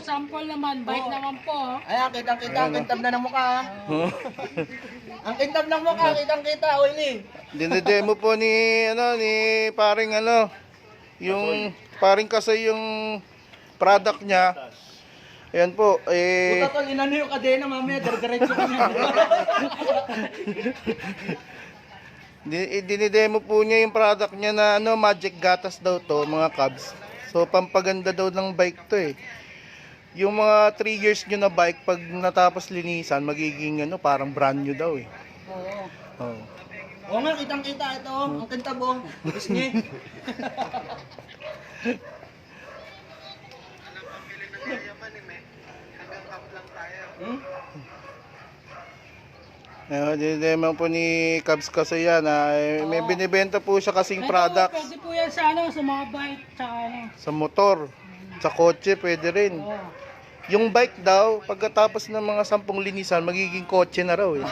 sample naman, bike naman po. Ayan, kitang-kita, ang kintab na ng mukha. ang kintab ng mukha, kitang-kita, Willie. Dinedemo po ni ano ni paring ano yung paring kasi yung product niya. Ayan po, eh Puta tol, inano yung kadena, mamaya, dire-diretso ka di- dinedemo po niya yung product niya na ano Magic Gatas daw to, mga Cubs. So pampaganda daw ng bike to eh. Yung mga 3 years nyo na bike pag natapos linisan, magiging ano parang brand new daw eh. Oo. Oh. Oo nga, kitang-kita ito, ang kintab oh. Bisngi. Hmm? Ayun, dinedemo po ni Cubs kasi yan. ah. Eh, may binibenta po siya kasing Pwede po- products Pwede po yan sa ano, sa mga bike, tsaka ano. sa motor, sa kotse, pwede rin. Oo. Yung bike daw, pagkatapos ng mga sampung linisan, magiging kotse na raw eh.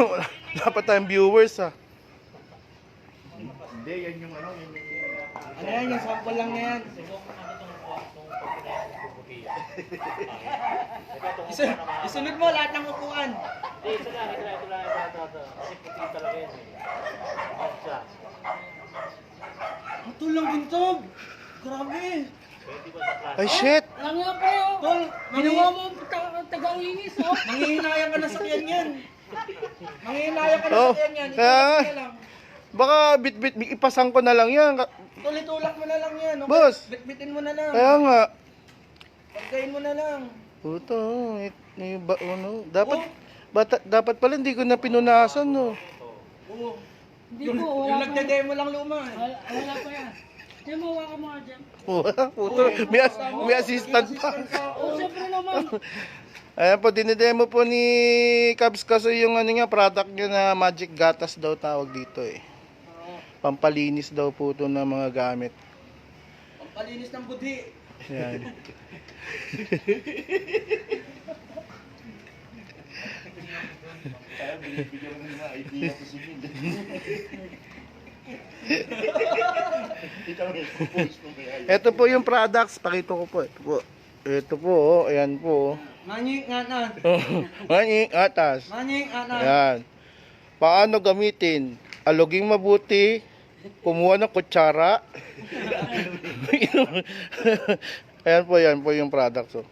Wala- Dapat tayong viewers ah. Ano yan, yung sample lang na yan. Isun- isunod mo lahat ng upuan. Ito lang kintab. Grabe. Ay shit! Alam nga po, Tol, ginawa mo ta- tagang-inis, oh. manghihinayang ka na sakyan yan. Manghihinayang ka na Oh, yan. nga. Itulak mo na lang. Baka bit-bit, ipasang ko na lang yan. Ka- Tulitulak mo na lang yan. okay? Boss. Bitbitin mo na lang. Kaya nga. Pagkain mo na lang. Puto, eh, eh, ba, ano, dapat, Oh. bata, dapat pala hindi ko na pinunasan, no. Oo. Hindi Yung, po, yung wala pa. nagdedemo lang luma. eh. Wala, wala pa yan. Hindi mo, ka mga dyan. Puto, may, as- may assistant pa. Oh, siyempre naman. Ayan po, dinidemo po ni Cubs kasi yung ano nga, product niya na Magic Gatas daw tawag dito eh. Pampalinis daw po ito ng mga gamit. Pampalinis ng budhi. Ayan. Ito po yung products, pakita ko po. Ito po. Ito po, oh. ayan po. oh. Manyik nga na. Maning atas. Manyik nga na. Ayan. Paano gamitin? Aluging mabuti, kumuha ng kutsara. Ayan po yan po yung products. Oh.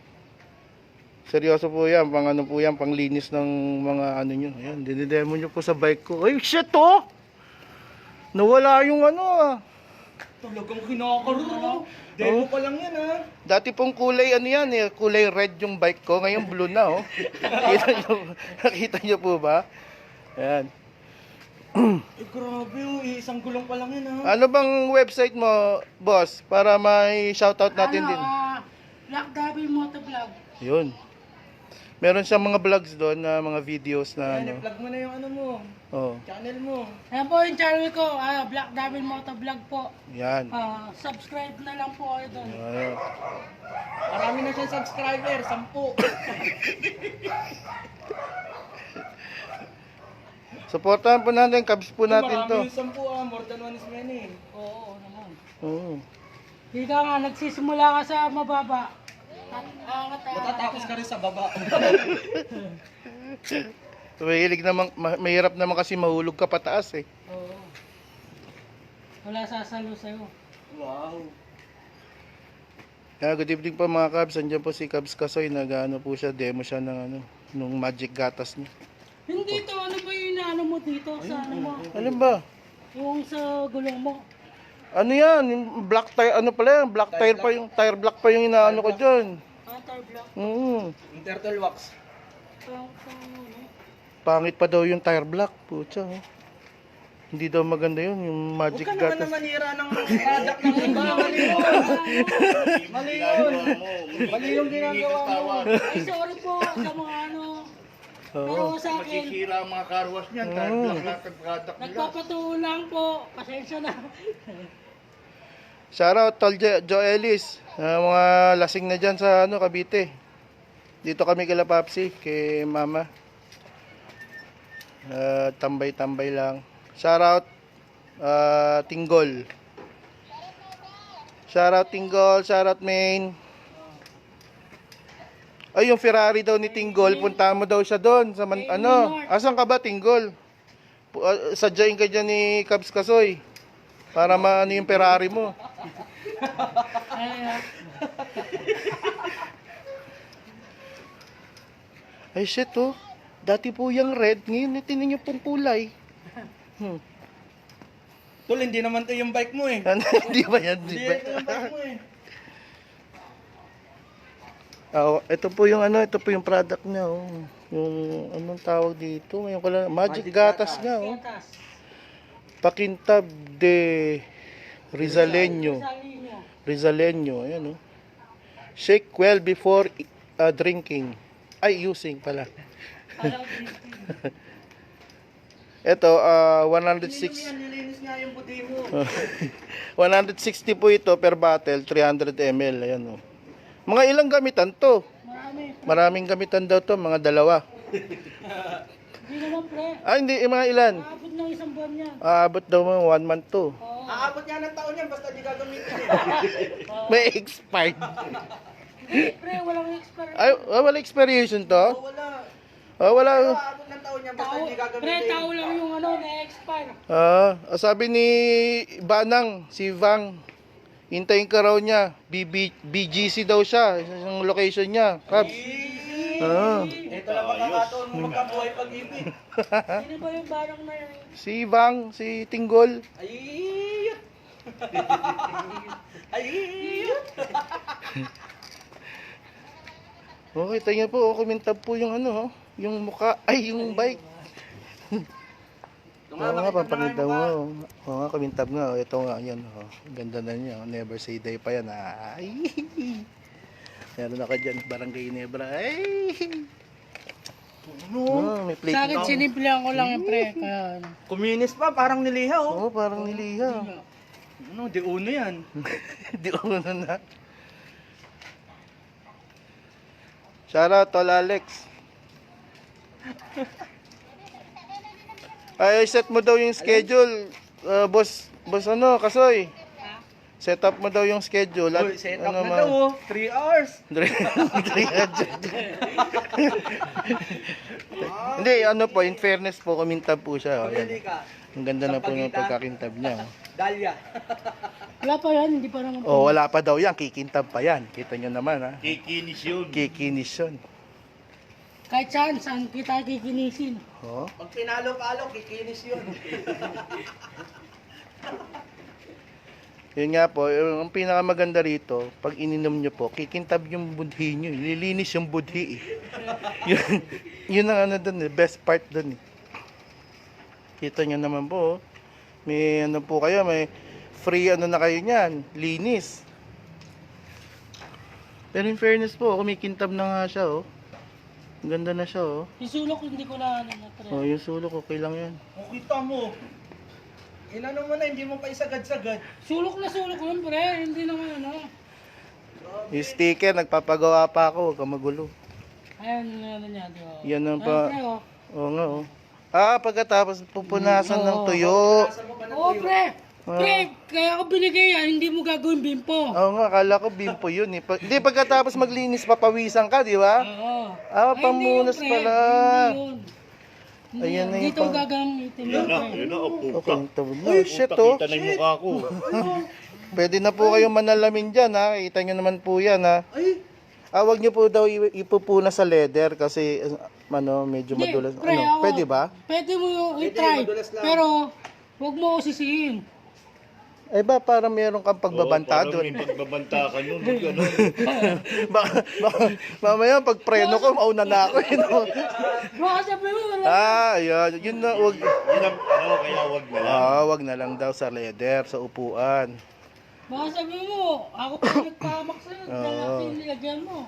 Seryoso po yan, pang ano po yan, pang linis ng mga ano nyo. Ayan, dinidemo nyo po sa bike ko. Ay, shit oh! Nawala yung ano ah. Talagang kinakaruro. Demo pa lang yan ha. Dati pong kulay ano yan eh, kulay red yung bike ko, ngayon blue na oh. Nakita nyo, nakita nyo po ba? Ayan. Eh grabe oh, isang gulong pa lang yan ha. Ano bang website mo, boss? Para may shoutout natin ano, din. ah, Black Devil Motovlog. Yun. Meron siyang mga vlogs doon na mga videos na ano. Ayan, i-plug mo na yung ano mo. Oh, Channel mo. Ayan po yung channel ko, ah, Black Devil Motovlog po. yan. Ah, subscribe na lang po kayo doon. Ayun. Marami na siyang subscriber, sampu. Supportahan po natin, kabs po natin Marami to. yung sampu ah, more than one is many. Oo, oo naman. Oo. Hindi ka nga, nagsisimula ka sa mababa. Matatapos ka rin sa baba. Mahilig naman, ma- mahirap naman kasi mahulog ka pataas eh. Oo. Wala sasalo sa'yo. wow. Kaya good evening po mga kabs. Andiyan po si Kabs Kasoy. Nag-ano po siya, demo siya ng ano, nung magic gatas niya. Hindi to, ano ba yung inaano mo dito sa ano mo? Ano ba? Yung sa gulong mo. Ano yan? Yung black tire, ano pala yan? Black tire pa yung, tire black pa yung inaano ko dyan. Counter-block. Mm. Yung turtle wax. Pang, pang? Pangit pa daw yung tire black. Pucha. Oh. Hindi daw maganda yun, yung Huwag magic ka naman na manira ng product ng iba. Mali yun. Mali yun. Mali yung ginagawa mo. Ay, sorry po sa mga ano. Pero Oo. sa akin, Sira ang mga carwash niyan, Mm. dahil lang product nila. nagpapatulo lang po. Pasensya na. Shoutout Tol Jo- Joelis. Ah, mga lasing na dyan sa ano, Cavite. Dito kami kila Papsi, kay Mama. Ah, tambay-tambay lang. Shoutout ah, Tinggol. Shoutout Tinggol, shoutout main. Ay, yung Ferrari daw ni Tinggol, punta mo daw siya doon sa man, ano. Asan ka ba, Tinggol? Ah, Sadyain ka dyan ni Cubs Kasoy. Para maano yung Ferrari mo. Ay, shit, oh. Dati po yung red, ngayon tinan niyo pong kulay. Hmm. Tol, hindi naman to yung bike mo eh. Ano, Hindi ba yan? Di Hindi ba? ito yung bike mo eh. Ah, ito po yung ano, ito po yung product niya, oh. Yung anong tawag dito? Ngayon ko lang, Magic, Magic Gatas Gatas. nga, oh. Gatas. Pakintab de Rizaleño. Rizaleño, ayan, oh. Shake well before uh, drinking. Ay, using pala. Ito, uh, Sino 106 yan? Nilinis nga yung puti mo. 160 po ito per bottle, 300 ml, ayan, oh. Mga ilang gamitan to? Marami. Maraming gamitan daw to, mga dalawa. Hindi naman pre. Ah, hindi, eh, mga ilan? Aabot ng isang buwan yan. Aabot daw mga one month to. Oo. Aabot nga ng taon yan, basta di gagamitin. May expired. Hindi, pre, walang expiration. Ay, ah, wala expiration to? O wala. Ah, wala. Aabot ng taon yan, basta Tao, di gagamitin. pre, tao lang yung ano, na-expire. Ah, ah, sabi ni Banang, si Vang, hintayin ka raw niya. BB, BGC daw siya, yung location niya. Kabs. Ah. Ito lang makakataon mo magkabuhay pag-ibig. Sino ba yung barang na yun? Si Vang, si Tinggol. Ayiyot! Ayiyot! Oh, kita niyo po, oh, kumintab po yung ano, oh, yung muka, ay, yung bike. Oo nga, papakita mo. oh. Oo nga, kumintab nga. oh. Ito nga, yan. Oh. Ganda na niya. oh. Never say die pa yan. Ay. Meron ako dyan, Barangay Nebra. Ay. Oh, may plate Sa akin, sinimplihan ko lang yung pre. Kaya, ano. Kuminis pa, parang niliha oh. Oo, parang niliha. Ano, di uno yan. Di uno na. Shoutout, Tol Alex. Ay, set mo daw yung schedule. Uh, boss, boss ano, kasoy. Set up mo daw yung schedule. At, Uy, set up ano, na ma- daw oh. 3 hours. Hindi, ano po, in fairness po, kumintab po siya. Oh, yan. ka. Ang ganda na po ng pagkakintab niya. oh. Wala pa yan, hindi pa naman. Oh, wala pa daw yan, kikintab pa yan. Kita nyo naman ha. Kikinis yun. Kikinis yun. Kahit saan, saan kita kikinisin. Oh. Pag pinalo-palo, kikinis yun. Yun nga po, yung ang pinakamaganda rito, pag ininom nyo po, kikintab yung budhi nyo. Lilinis yung budhi eh. yun, yun ang ano dun eh, best part dun eh. Kita nyo naman po, oh. may ano po kayo, may free ano na kayo niyan, linis. Pero in fairness po, kumikintab na nga siya oh. Ang ganda na siya oh. Yung sulok, hindi ko na ano na pre. Oh, yung sulok okay lang yan. Kung kita mo, inano mo na, hindi mo pa isagad-sagad. Sulok na sulok yun pre, hindi naman ano. Yung sticker, nagpapagawa pa ako, huwag ka magulo. Ayan, ano niya, di ba? Yan ang Ayan, pa- pre, oh. Oo nga oh. Ah, pagkatapos pupunasan ng tuyo. Nasa mo pa ng Oo, tuyo. pre. Pre, kaya ako binigay yan, hindi mo gagawin bimpo. Oo nga, akala ko bimpo yun eh. Pa- Hindi, pagkatapos maglinis, papawisan ka, di ba? Oo. Ah, Ay, hindi pamunas yun, pre. pala. Hindi yun. Ayan na yung Dito pang- gagamitin Yan yun, na, yan na, oh, puta. Okay, ito. Oh, shit oh. Kita na yung mukha ko. Pwede na po kayong manalamin dyan ha. Kita nyo naman po yan ha. Ay, Ah, wag nyo po daw ipupuna sa leather kasi ano, medyo Hindi, madulas. pre, Ano, ako- pwede ba? Pwede mo yung i-try. Pero, huwag mo usisiin. Eh ba, para meron kang pagbabanta Oo, doon. parang may pagbabanta ka nun. Ano? baka, baka, mamaya pag preno ko, mauna na ako. eh, no? Baka sabi mo, wala. Ah, yun. Yun na, wag. Yun ang, ano, kaya wag na lang. Ah, wag na lang daw sa leather, sa upuan. Baka sabi mo, ako pa nagpamak sa'yo. Oo. Dahil kasi nilagyan mo.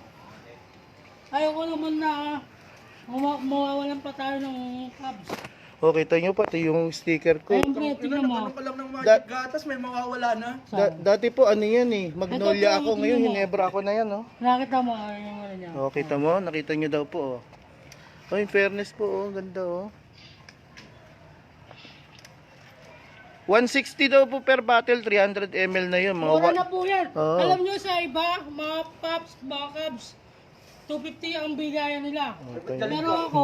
Ayoko naman na mawa- mawawalan pa tayo ng cabs. O, kita nyo pati yung sticker ko. Ayun pre, tingnan mo. Magic gatas, may mawawala na. Da- dati po, ano yan eh. Magnolia po, ako ngayon. Hinebra ako na yan, oh. Nakita mo, ayun yung ano niya. O, kita mo, nakita nyo daw po, oh. Oh, in fairness po, oh. Ganda, oh. 160 daw po per bottle, 300 ml na yun. Mga Mura wa- na po yan. Oo. Alam nyo sa iba, mga paps, mga cubs, 250 ang bigayan nila. Okay. Pero ako,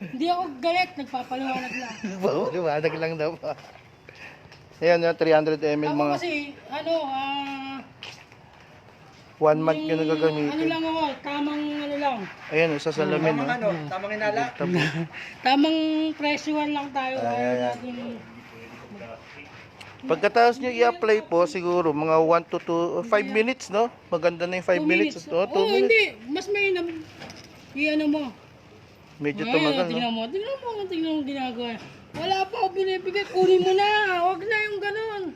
hindi ako galit, nagpapaliwanag lang. Liwanag lang daw pa. Ayan, yung 300 ml Ako mga kasi, ano, ah, 1 month yun yung- ano nagagamitin. lang ako, tamang ano lang. Ayan, sa salamin. Tamang no? ano, tamang inala. Tamang presyuhan lang tayo. Ay, Ayaw ay, ay. natin, Pagkatapos nyo i-apply po, siguro mga 1 to 2, 5 minutes, no? Maganda na yung 5 two minutes. Oh, 2 Oo, minutes. hindi. Mas may na, i-ano mo. Medyo tumagal, no? tingnan mo. Tingnan mo, tingnan mo ginagawa. Wala pa ako binibigay. Kunin mo na. Huwag na.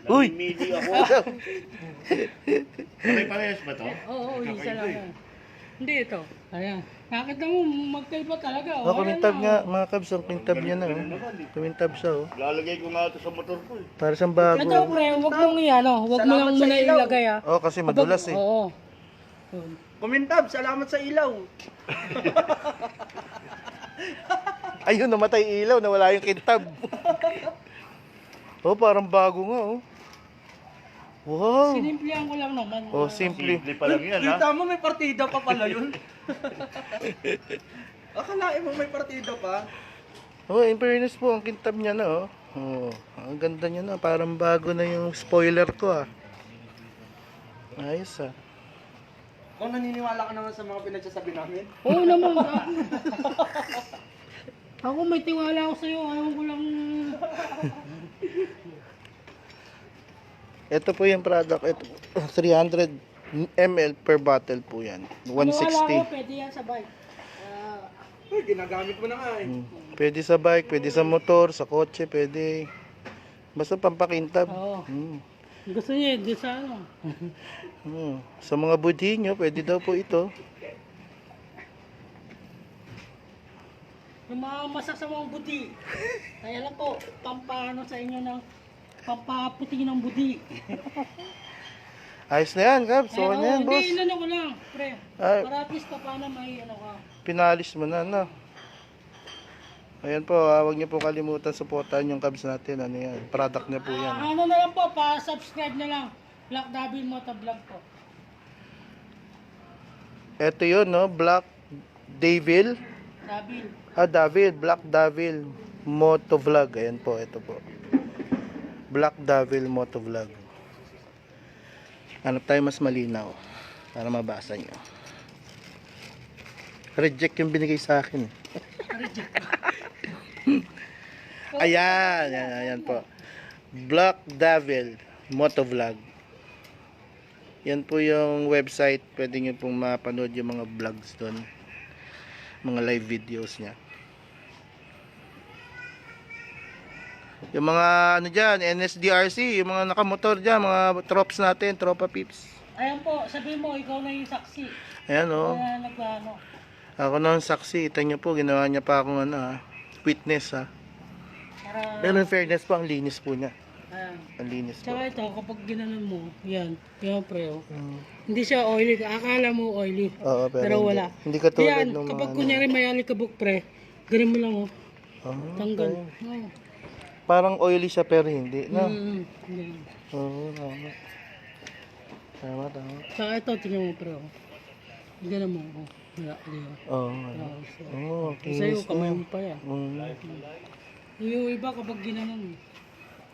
Uy! Namimili ako. Pare-parehas ba to? Oo, oh, isa lang. yan. Hindi ito. Ayan. Nakita mo, magkaiba talaga. Oh, Oh, kumintab ayan nga, mga kabs, ang kintab niya na, oh. Kumintab siya, oh. Lalagay ko nga ito sa motor ko eh. Para siyang oh. bago. Ito, pre, huwag mong iano. Huwag mo Salamat lang sa muna ilaw. ilagay, ah. Oh, kasi madulas, eh. Oo. Yun. Kumintab, salamat sa ilaw. Ayun, namatay ilaw, nawala yung kintab. oh, parang bago nga, oh. Wow! Sinimplihan ko lang naman. Oh, simple. Simple pa lang yan ha. Kita mo may partida pa pala yun. Akalain mo may partida pa. Oh, in fairness po, ang kintab niya na, oh. Oh, ang ganda niya na. Parang bago na yung spoiler ko, ah. Ayos, ah. Kung naniniwala ka naman sa mga pinagsasabi namin. Oo naman. ah. ako may tiwala ako sa'yo. Ayaw ko lang... Ito po yung product. Ito, 300 ml per bottle po yan. Wala ko, 160. pwede yan sa bike. Ah, Uy, ginagamit mo na nga eh. Pwede sa bike, pwede sa motor, sa kotse, pwede. Basta pampakintab. Oo. Mm. gusto niya, di sa ano. Mm. Sa mga budhi nyo, pwede daw po ito. Yung mga masasamang budi. Kaya lang po, pampano sa inyo ng pampaputi ng budi. Ayos na yan, Kap. So, na yan, oo, boss. Hindi, inano ko lang, pre. Ay. Para at least pa paano may ano ka. Pinalis mo na, no? Ayan po, ah, huwag niyo po kalimutan supportan yung Cubs natin. Ano yan? Product niya po yan. Ah, ano na lang po, pa-subscribe na lang. Black David Motovlog po. Ito yun, no? Black Devil. David. Ah, David. Black Devil Motovlog. Ayan po, ito po. Black Devil Motovlog. Hanap tayo mas malinaw para mabasa nyo. Reject yung binigay sa akin. ayan, ayan, ayan po. Black Devil Motovlog. Yan po yung website. Pwede nyo pong mapanood yung mga vlogs doon. Mga live videos niya. Yung mga ano dyan, NSDRC, yung mga nakamotor dyan, mga trops natin, tropa pips. Ayan po, sabihin mo, ikaw na yung saksi. Ayan o. Oh. Kaya nagano. Ako na ang saksi. Ito nyo po, ginawa niya pa akong ano, ah, witness ha. Para, Pero in fairness po, ang linis po niya. ayan. Ang linis po. Tsaka ito, kapag ginanon mo, yan, yan pre, oh. Mm. Hindi siya oily. Akala mo oily. Oo, pero, Pero hindi. wala. Hindi katulad yan, ng mga... kapag ano. kunyari may alikabok pre, ganun mo lang, oh. Ah, Tanggal. okay. Oh. Parang oily siya pero hindi. No? Mm, yan. Oo, tama. Tama, tama. Tsaka ito, tingnan mo oh. Ganun mo, oh. Wala, ba? Oo, ano. Oh, Oo, Sa'yo, kinis kamay na. mo pa yan. Mm. Yung iba kapag ginanon,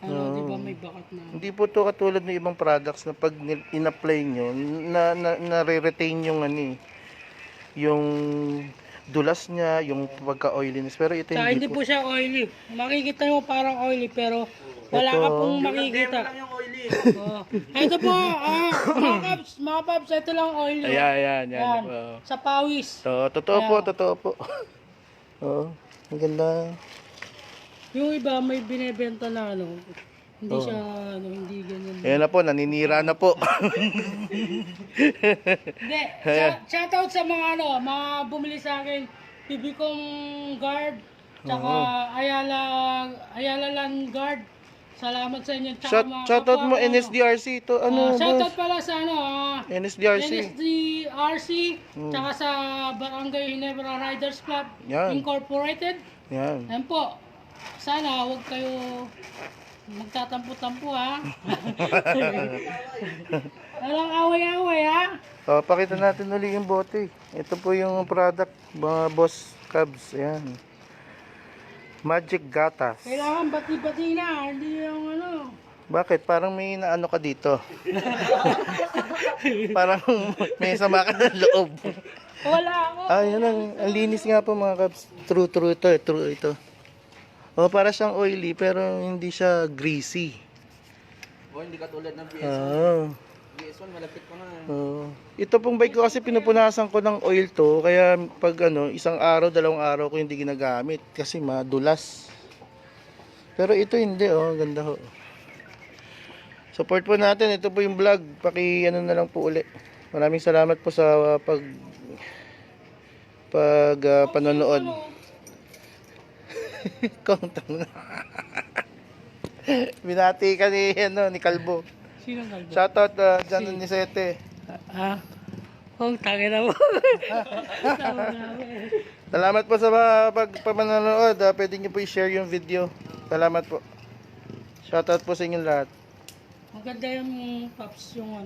ano, di ba may bakat na. Hindi po to katulad ng ibang products na pag in-apply nyo, na, na, na-retain yung ano eh, yung dulas niya, yung pagka-oiliness. Pero ito hindi hindi po. po siya oily. Makikita mo parang oily pero wala Ito. ka pong makikita. yung oily. Oh. Ito po, ah, mga paps, mga paps, ito lang oily. Ayan, ayan, yan. Yan. Oo. Sa pawis. So, totoo po, Ayan. totoo po. Oo, ang ganda. Yung iba may binebenta na ano, hindi siya, ano, hindi ganyan. Ayan na po, naninira na po. Hindi, sa- shoutout sa mga ano, mga bumili sa akin, Bibicom Guard, tsaka Ayala, Ayala Land Guard. Salamat sa inyo. Tsaka Shout, mga shoutout kapwa mo ko, ano. NSDRC to. Ah, Ano, shoutout boss? pala sa ano, ah, NSDRC. NSDRC, Hmm. tsaka sa Barangay Ginebra Riders Club Yan. Incorporated. Yan. Ayan po. Sana huwag kayo Magtatampo-tampo ha. Walang away-away ha. Oh, pakita natin uli yung bote. Ito po yung product, mga boss Cubs. Ayan. Magic Gatas. Kailangan bati-bati na, hindi yung ano. Bakit? Parang may naano ka dito. Parang may sama ka ng loob. Wala ako. Ah, ang, ang linis nga po mga Cubs. True, true ito. eh, True ito. Oh, para siyang oily pero hindi siya greasy. O, hindi katulad ng PS1. Ah. PS1, malapit pa nga. Oo. ito pong bike ko kasi pinupunasan ko ng oil to kaya pag ano, isang araw, dalawang araw ko hindi ginagamit kasi madulas. Pero ito hindi oh, ganda ho. Support po natin, ito po yung vlog. Paki ano na lang po uli. Maraming salamat po sa uh, pag pag uh, panonood. Kontang na. Binati ka ni, ano, ni Kalbo. Sino kalbo? Shoutout uh, dyan ni Sete. Ah. Oh, tangin na mo. Salamat po sa mga pagpapanonood. Uh, pwede nyo po i-share yung video. Salamat po. Shoutout po sa inyong lahat. Maganda yung paps yung ano.